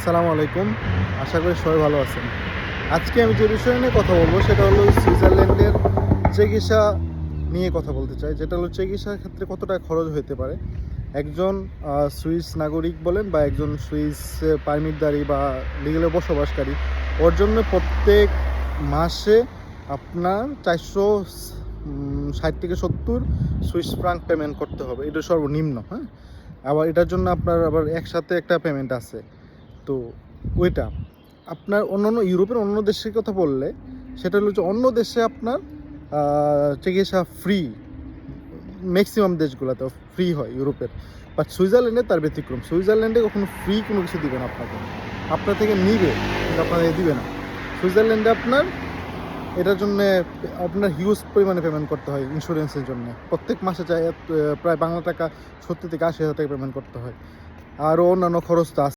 আসসালামু আলাইকুম। আশা করি সবাই ভালো আছেন। আজকে আমি যে বিষয় নিয়ে কথা বলব সেটা হলো সুইজারল্যান্ডের চিকিৎসা নিয়ে কথা বলতে চাই। যেটা হলো চিকিৎসার ক্ষেত্রে কতটা খরচ হতে পারে? একজন সুইস নাগরিক বলেন বা একজন সুইস পারমিটদারি বা লিগেলে বসবাসকারী, ওর জন্য প্রত্যেক মাসে আপনার চারশো ষাট থেকে সত্তর সুইস ফ্রাঙ্ক পেমেন্ট করতে হবে। এটা সর্বনিম্ন হ্যাঁ? আবার এটার জন্য আপনার আবার একসাথে একটা পেমেন্ট আছে। তো ওইটা। আপনার অন্যান্য ইউরোপের অন্য দেশের কথা বললে, সেটা হলো যে অন্য দেশে আপনার চিকিৎসা ফ্রি ম্যাক্সিমাম দেশগুলোতে ফ্রি হয় ইউরোপের। বাট সুইজারল্যান্ডে তার ব্যতিক্রম। সুইজারল্যান্ডে কখনো ফ্রি কোনো কিছু দিবে না আপনাকে। আপনার থেকে নিবে, কিন্তু আপনাকে দিবে না। সুইজারল্যান্ডে আপনার, এটার জন্য আপনার হিউজ পরিমাণে পেমেন্ট করতে হয় ইন্স্যুরেন্সের জন্য। প্রত্যেক মাসে চাই প্রায় বাংলা টাকা সত্তর থেকে আশি হাজার টাকা পেমেন্ট করতে হয়। আরও অন্যান্য খরচ তো